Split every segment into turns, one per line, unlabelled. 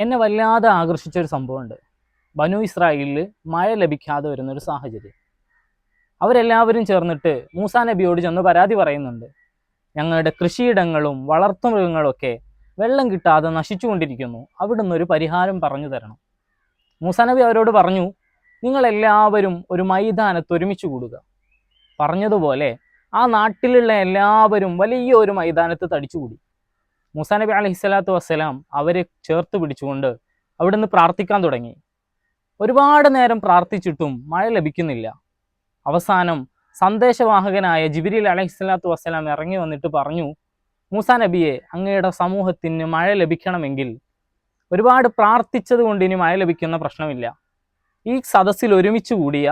എന്നെ വല്ലാതെ ആകർഷിച്ച ഒരു സംഭവമുണ്ട്. ബനു ഇസ്രായേലിൽ മഴ ലഭിക്കാതെ വരുന്നൊരു സാഹചര്യം. അവരെല്ലാവരും ചേർന്നിട്ട് മൂസാ നബിയോട് ചെന്ന് പരാതി പറയുന്നുണ്ട്. ഞങ്ങളുടെ കൃഷിയിടങ്ങളും വളർത്തുമൃഗങ്ങളൊക്കെ വെള്ളം കിട്ടാതെ നശിച്ചുകൊണ്ടിരിക്കുന്നു. അവിടുന്ന് ഒരു പരിഹാരം പറഞ്ഞു തരണം. മൂസാ നബി അവരോട് പറഞ്ഞു നിങ്ങളെല്ലാവരും ഒരു മൈതാനത്ത് ഒരുമിച്ച് കൂടുക. പറഞ്ഞതുപോലെ ആ നാട്ടിലുള്ള എല്ലാവരും വലിയ ഒരു മൈതാനത്ത് തടിച്ചുകൂടി. മൂസാ നബി അലഹിസ്വലാത്തു വസ്സലാം അവരെ ചേർത്ത് പിടിച്ചുകൊണ്ട് അവിടുന്ന് പ്രാർത്ഥിക്കാൻ തുടങ്ങി. ഒരുപാട് നേരം പ്രാർത്ഥിച്ചിട്ടും മഴ ലഭിക്കുന്നില്ല. അവസാനം സന്ദേശവാഹകനായ ജിബിരിൽ അലഹിസ്വലാത്തു വസ്സലാം ഇറങ്ങി വന്നിട്ട് പറഞ്ഞു മൂസാ നബിയെ അങ്ങയുടെ സമൂഹത്തിന് മഴ ലഭിക്കണമെങ്കിൽ ഒരുപാട് പ്രാർത്ഥിച്ചത് കൊണ്ട് ഇനി മഴ ലഭിക്കുന്ന പ്രശ്നമില്ല. ഈ സദസ്സിൽ ഒരുമിച്ച് കൂടിയ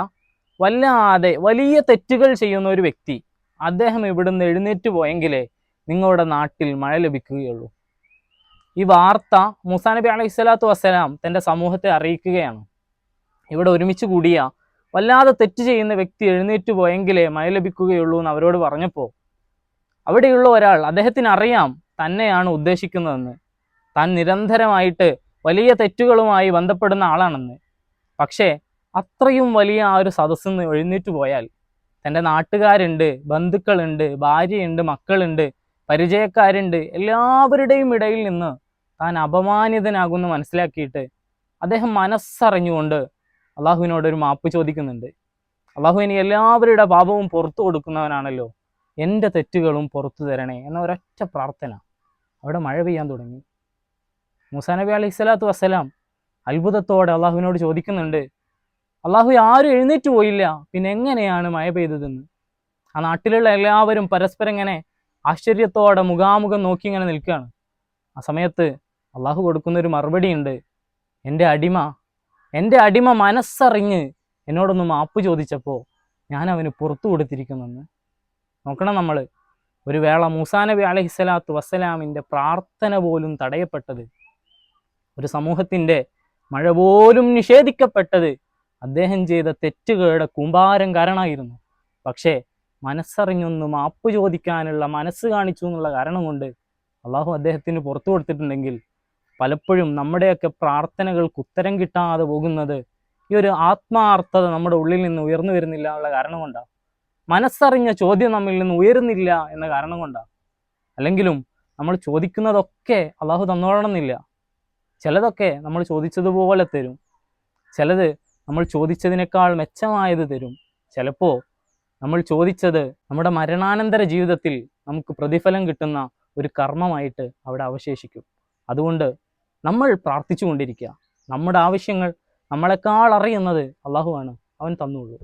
വല്ലാതെ വലിയ തെറ്റുകൾ ചെയ്യുന്ന ഒരു വ്യക്തി അദ്ദേഹം ഇവിടുന്ന് എഴുന്നേറ്റ് പോയെങ്കിലേ നിങ്ങളുടെ നാട്ടിൽ മഴ ലഭിക്കുകയുള്ളൂ. ഈ വാർത്ത മൂസാ നബി അലൈഹി സ്വലാത്തു വസ്സലാം തന്റെ സമൂഹത്തെ അറിയിക്കുകയാണ്. ഇവിടെ ഒരുമിച്ച് കൂടിയ വല്ലാതെ തെറ്റ് ചെയ്യുന്ന വ്യക്തി എഴുന്നേറ്റ് പോയെങ്കിലേ മഴ ലഭിക്കുകയുള്ളൂ എന്ന് അവരോട് പറഞ്ഞപ്പോൾ അവിടെയുള്ള ഒരാൾ അദ്ദേഹത്തിന് അറിയാം തന്നെയാണ് ഉദ്ദേശിക്കുന്നതെന്ന്. താൻ നിരന്തരമായിട്ട് വലിയ തെറ്റുകളുമായി ബന്ധപ്പെടുന്ന ആളാണെന്ന്. പക്ഷേ അത്രയും വലിയ ആ ഒരു സദസ്സിൽ നിന്ന് എഴുന്നേറ്റ് പോയാൽ തന്റെ നാട്ടുകാരുണ്ട് ബന്ധുക്കളുണ്ട് ഭാര്യയുണ്ട് മക്കളുണ്ട് പരിചയക്കാരുണ്ട്. എല്ലാവരുടെയും ഇടയിൽ നിന്ന് താൻ അപമാനിതനാകുമെന്ന് മനസ്സിലാക്കിയിട്ട് അദ്ദേഹം മനസ്സറിഞ്ഞുകൊണ്ട് അള്ളാഹുവിനോട് ഒരു മാപ്പ് ചോദിക്കുന്നുണ്ട്. അള്ളാഹു ഇനി എല്ലാവരുടെ പാപവും പുറത്തു കൊടുക്കുന്നവനാണല്ലോ. എന്റെ തെറ്റുകളും പുറത്തു തരണേ എന്ന ഒരൊറ്റ പ്രാർത്ഥന. അവിടെ മഴ പെയ്യാൻ തുടങ്ങി. മുസാനബി അലൈഹി സ്വലാത്തു വസ്സലാം അത്ഭുതത്തോടെ അള്ളാഹുവിനോട് ചോദിക്കുന്നുണ്ട് അള്ളാഹു ആരും എഴുന്നേറ്റ് പോയില്ല. പിന്നെ എങ്ങനെയാണ് മഴ പെയ്തതെന്ന്? ആ നാട്ടിലുള്ള എല്ലാവരും പരസ്പരം ഇങ്ങനെ ആശ്ചര്യത്തോടെ മുഖാമുഖം നോക്കി ഇങ്ങനെ നിൽക്കുകയാണ്. ആ സമയത്ത് അള്ളാഹു കൊടുക്കുന്ന ഒരു മറുപടി ഉണ്ട് എന്റെ അടിമ എന്റെ അടിമ മനസ്സറിഞ്ഞ് എന്നോടൊന്ന് മാപ്പ് ചോദിച്ചപ്പോൾ ഞാൻ അവന് പുറത്തു കൊടുത്തിരിക്കുന്നെന്ന് നോക്കണം നമ്മൾ ഒരു വേള മൂസാ നബി അലഹിസ്സലാത്തു വസ്സലാമിന്റെ പ്രാർത്ഥന പോലും തടയപ്പെട്ടത് ഒരു സമൂഹത്തിന്റെ മഴ പോലും നിഷേധിക്കപ്പെട്ടത് അദ്ദേഹം ചെയ്ത തെറ്റുകളുടെ കൂമ്പാരം കാരണമായിരുന്നു. പക്ഷേ മനസ്സറിഞ്ഞൊന്ന് മാപ്പ് ചോദിക്കാനുള്ള മനസ്സ് കാണിച്ചു എന്നുള്ള കാരണം കൊണ്ട് അള്ളാഹു അദ്ദേഹത്തിന് പുറത്തു കൊടുത്തിട്ടുണ്ടെങ്കിൽ പലപ്പോഴും നമ്മുടെയൊക്കെ പ്രാർത്ഥനകൾക്ക് ഉത്തരം കിട്ടാതെ പോകുന്നത് ഈ ഒരു ആത്മാർത്ഥത നമ്മുടെ ഉള്ളിൽ നിന്ന് ഉയർന്നു വരുന്നില്ല എന്നുള്ള കാരണം കൊണ്ടാണ് മനസ്സറിഞ്ഞ ചോദ്യം നമ്മിൽ നിന്ന് ഉയരുന്നില്ല എന്ന കാരണം കൊണ്ടാണ് അല്ലെങ്കിലും നമ്മൾ ചോദിക്കുന്നതൊക്കെ അള്ളാഹു തന്നോളണമെന്നില്ല ചിലതൊക്കെ നമ്മൾ ചോദിച്ചതുപോലെ തരും. ചിലത് നമ്മൾ ചോദിച്ചതിനേക്കാൾ മെച്ചമായത് തരും. ചിലപ്പോൾ നമ്മൾ ചോദിച്ചത് നമ്മുടെ മരണാനന്തര ജീവിതത്തിൽ നമുക്ക് പ്രതിഫലം കിട്ടുന്ന ഒരു കർമ്മമായിട്ട് അവിടെ അവശേഷിക്കും. അതുകൊണ്ട് നമ്മൾ പ്രാർത്ഥിച്ചു കൊണ്ടിരിക്കുക നമ്മുടെ ആവശ്യങ്ങൾ നമ്മളെക്കാൾ അറിയുന്നത് അള്ളാഹുവാണ് അവൻ തന്നുള്ളൂ.